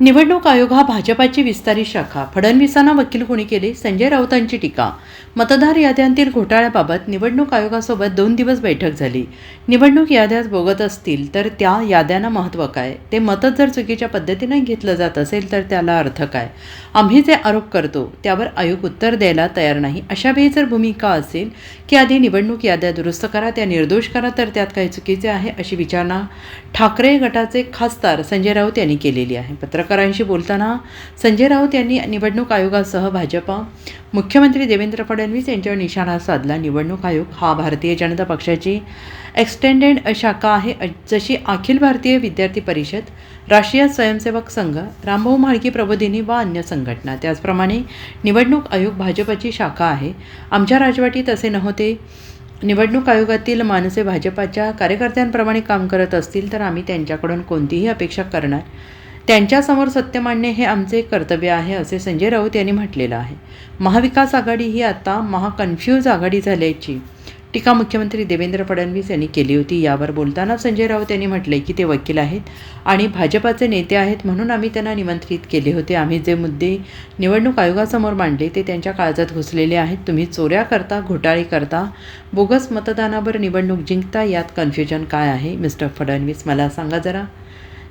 निवडणूक आयोग हा भाजपाची विस्तारित शाखा. फडणवीसांना वकील कोणी केले संजय राऊतांची टीका. मतदार याद्यांतील घोटाळ्याबाबत निवडणूक आयोगासोबत दोन दिवस बैठक झाली. निवडणूक याद्यात बोगत असतील तर त्या याद्यांना महत्त्व काय? ते मतच जर चुकीच्या पद्धतीने घेतलं जात असेल तर त्याला अर्थ काय? आम्ही जे आरोप करतो त्यावर आयोग उत्तर द्यायला तयार नाही. अशा वेळी जर भूमिका असेल की आधी निवडणूक याद्या दुरुस्त करा त्या निर्दोष करा तर त्यात काही चुकीचे आहे अशी विचारणा ठाकरे गटाचे खासदार संजय राऊत यांनी केलेली आहे. पत्रकारांशी बोलताना संजय राऊत यांनी निवडणूक आयोगासह भाजपा मुख्यमंत्री देवेंद्र फडणवीस यांच्यावर निशाणा साधला. निवडणूक आयोग हा भारतीय जनता पक्षाची एक्सटेंडेड शाखा आहे. जशी अखिल भारतीय विद्यार्थी परिषद राष्ट्रीय स्वयंसेवक संघ रामभाऊ म्हाळकी प्रबोधिनी व अन्य संघटना. त्याचप्रमाणे निवडणूक आयोग भाजपाची शाखा आहे. आमच्या राजवटीत असे नव्हते. निवडणूक आयोगातील माणसे भाजपाच्या कार्यकर्त्यांप्रमाणे काम करत असतील तर आम्ही त्यांच्याकडून कोणतीही अपेक्षा करणार त्यांच्यासमोर सत्य मांडणे हे आमचे कर्तव्य आहे असे संजय राऊत यांनी म्हटलेलं आहे. महाविकास आघाडी ही आता महाकन्फ्यूज आघाडी झाल्याची टीका मुख्यमंत्री देवेंद्र फडणवीस यांनी केली होती. यावर बोलताना संजय राऊत यांनी म्हटले की ते वकील आहेत आणि भाजपाचे नेते आहेत म्हणून आम्ही त्यांना निमंत्रित केले होते. आम्ही जे मुद्दे निवडणूक आयोगासमोर मांडले ते त्यांच्या काळजात घुसलेले आहेत. तुम्ही चोऱ्या करता घोटाळे करता बोगस मतदानावर निवडणूक जिंकता यात कन्फ्युजन काय आहे? मिस्टर फडणवीस मला सांगा जरा.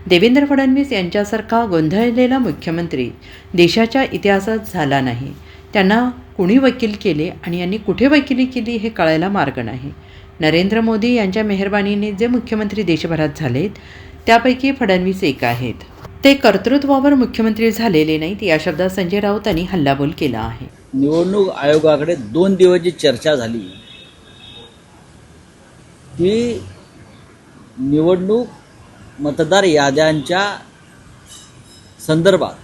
देवेंद्र फडणवीस यांच्यासारखा गोंधळलेला मुख्यमंत्री देशाच्या इतिहासात झाला नाही. त्यांना कुणी वकील केले आणि यांनी कुठे वकिली केली हे कळायला मार्ग नाही. नरेंद्र मोदी यांच्या मेहरबानीने जे मुख्यमंत्री देशभरात झालेत त्यापैकी फडणवीस एक आहेत. ते कर्तृत्वावर मुख्यमंत्री झालेले नाहीत या शब्दात संजय राऊतांनी हल्लाबोल केला आहे. निवडणूक आयोगाकडे दोन दिवस जी चर्चा झाली ती निवडणूक मतदार याद्यांच्या संदर्भात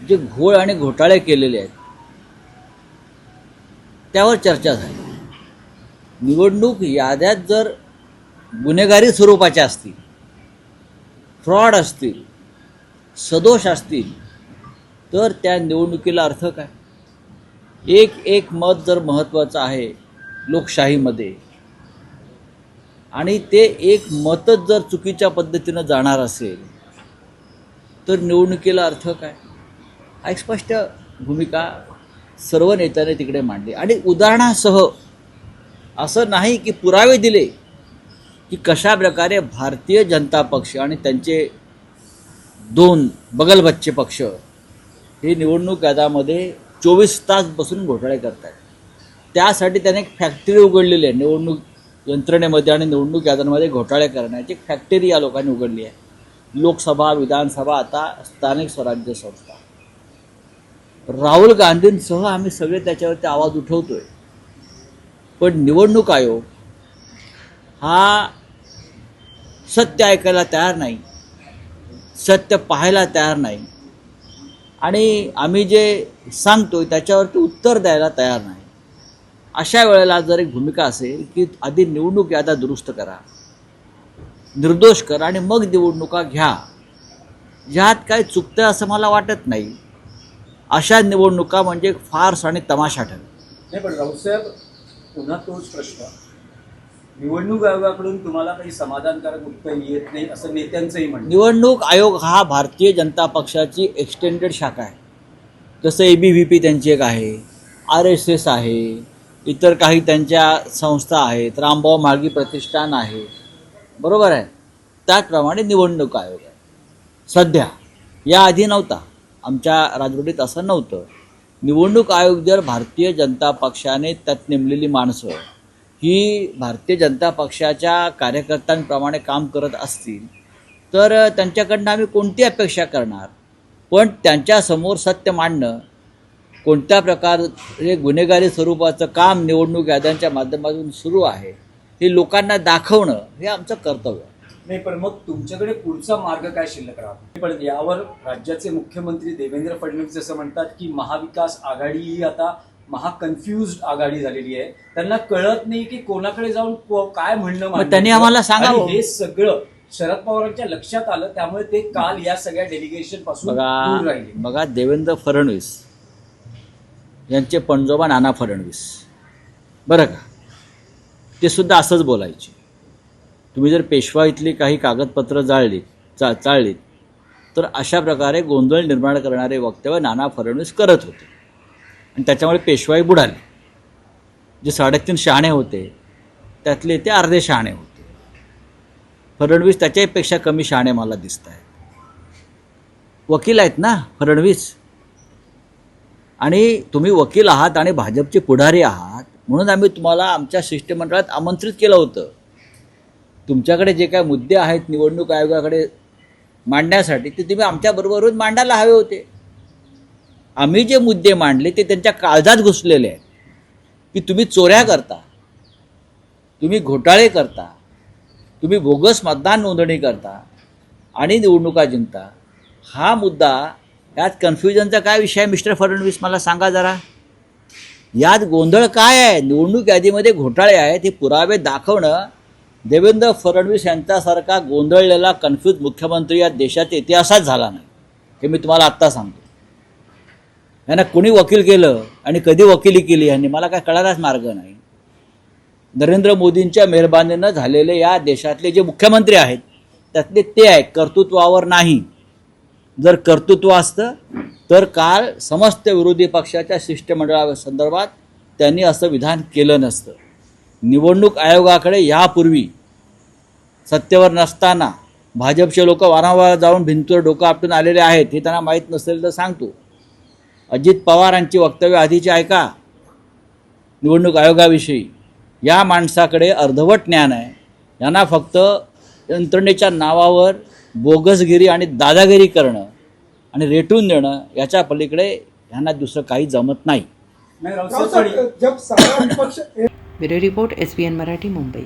जे घोळ आणि घोटाळे केलेले आहेत त्यावर चर्चा झाली. निवडणूक याद्यात जर गुन्हेगारी स्वरूपाच्या असतील फ्रॉड असतील सदोष असतील तर त्या निवडणुकीला अर्थ काय? एक एक मत जर महत्त्वाचं आहे लोकशाहीमध्ये आणि ते एक मतच जर चुकीच्या पद्धतीनं जाणार असेल तर निवडणुकीला अर्थ काय? हा एक स्पष्ट भूमिका सर्व नेत्याने तिकडे मांडली. आणि उदाहरणासह असं नाही की पुरावे दिले की कशा प्रकारे भारतीय जनता पक्ष आणि त्यांचे दोन बगलबच्चे पक्ष हे निवडणूक यादामध्ये चोवीस तास बसून घोटाळे करत आहेत त्यासाठी त्याने एक फॅक्टरी उघडलेली आहे निवडणूक यंत्रणेमध्ये आणि निवडणूक याद्यांमध्ये घोटाळे करण्याची फॅक्टरी या लोकांनी उघडली आहे. लोकसभा विधानसभा आता स्थानिक स्वराज्य संस्था. राहुल गांधींसह आम्ही सगळे त्याच्यावरती आवाज उठवतोय. पण निवडणूक आयोग हा सत्य ऐकायला तयार नाही सत्य पाहायला तयार नाही आणि आम्ही जे सांगतोय त्याच्यावरती उत्तर द्यायला तयार नाही. अशा वेळेला जर एक भूमिका असेल की आधी निवडणूक यादा दुरुस्त करा निर्दोष करा आणि मग निवडणुका घ्या ह्यात काय चुकतं असं मला वाटत नाही. अशा निवडणुका म्हणजे फार्स आणि तमाशा ठरेल. नाही पण राऊतसाहेब पुन्हा तोच प्रश्न. निवडणूक आयोगाकडून तुम्हाला काही समाधानकारक उत्तर येत नाही असं नेत्यांचंही म्हणणं. निवडणूक आयोग हा भारतीय जनता पक्षाची एक्सटेंडेड शाखा आहे. जसं ए बी व्ही पी त्यांची एक आहे आर एस एस आहे इतर काही त्यांच्या संस्था आहेत रामभाऊ म्हाळगी प्रतिष्ठान आहे. बरोबर आहे? त्याचप्रमाणे निवडणूक आयोग आहे. सध्या याआधी नव्हता. आमच्या राजवटीत असं नव्हतं. निवडणूक आयोग जर भारतीय जनता पक्षाने त्यात नेमलेली माणसं ही भारतीय जनता पक्षाच्या कार्यकर्त्यांप्रमाणे काम करत असतील तर त्यांच्याकडनं आम्ही कोणती अपेक्षा करणार? पण त्यांच्यासमोर सत्य मांडणं कोणत्या प्रकारे गुन्हेगारी स्वरूपाचं काम निवडणूक याद्यांच्या माध्यमातून सुरू आहे हे लोकांना दाखवणं हे आमचं कर्तव्य नाही पण मग तुमच्याकडे पुढचा मार्ग काय शिल्लक राहतो पण यावर राज्याचे मुख्यमंत्री देवेंद्र फडणवीस असं म्हणतात की महाविकास आघाडी ही आता महाकन्फ्युज्ड आघाडी झालेली आहे त्यांना कळत नाही की कोणाकडे जाऊन काय म्हणणं. त्यांनी आम्हाला. आणि हे सगळं शरद पवारांच्या लक्षात आलं त्यामुळे ते काल या सगळ्या डेलिगेशनपासून दूर बघा राहिले बघा देवेंद्र फडणवीस यांचे पणजोबा नाना फडणवीस. बरं का? ते सुद्धा असंच बोलायचे. तुम्ही जर पेशवा इथली काही कागदपत्र जाळलीत चा चाळलीत तर अशा प्रकारे गोंधळ निर्माण करणारे वक्तव्य नाना फडणवीस करत होते. आणि त्याच्यामुळे पेशवाई बुडाली. जे साडेतीन शहाणे होते त्यातले ते अर्धे शहाणे होते. फडणवीस त्याच्यापेक्षा कमी शहाणे मला दिसत आहेत वकील आहेत ना फडणवीस? आणि तुम्ही वकील आहात आणि भाजपचे पुढारी आहात म्हणून आम्ही तुम्हाला आमच्या शिष्टमंडळात आमंत्रित केलं होतं. तुमच्याकडे जे काय मुद्दे आहेत निवडणूक आयोगाकडे मांडण्यासाठी ते तुम्ही आमच्याबरोबर मांडायला हवे होते. आम्ही जे मुद्दे मांडले ते त्यांच्या काळजात घुसलेले आहेत. की तुम्ही चोऱ्या करता तुम्ही घोटाळे करता तुम्ही बोगस मतदान नोंदणी करता आणि निवडणुका जिंकता हा मुद्दा यात कन्फ्युजनचा काय विषय आहे मिस्टर फडणवीस मला सांगा जरा. यात गोंधळ काय आहे? निवडणूक यादीमध्ये घोटाळे आहेत. हे पुरावे दाखवणं देवेंद्र फडणवीस यांच्यासारखा गोंधळलेला कन्फ्यूज मुख्यमंत्री या देशाच्या इतिहासात झाला नाही. हे मी तुम्हाला आत्ता सांगतो. यांना कुणी वकील केलं आणि कधी वकिली केली यांनी मला काय कळायलाच मार्ग नाही. नरेंद्र मोदींच्या मेहरबानीनं झालेले या देशातले जे मुख्यमंत्री आहेत त्यातले ते आहे कर्तृत्वावर नाही. जर कर्तृत्व असतं तर काल समस्त विरोधी पक्षाच्या शिष्टमंडळासंदर्भात त्यांनी असं विधान केलं नसतं. निवडणूक आयोगाकडे यापूर्वी सत्तेवर नसताना भाजपचे लोक वारंवार जाऊन भिंतीवर डोकं आपटून आलेले आहेत हे त्यांना माहीत नसेल तर सांगतो. अजित पवारांची वक्तव्य आधीची ऐका निवडणूक आयोगाविषयी. या माणसाकडे अर्धवट ज्ञान आहे. यांना फक्त यंत्रणेच्या नावावर बोगसगिरी आणि दादागिरी करणं आणि रेटून देणं याच्या पलीकडे ह्यांना दुसरं काही जमत नाही. Bureau report S P N Marathi Mumbai.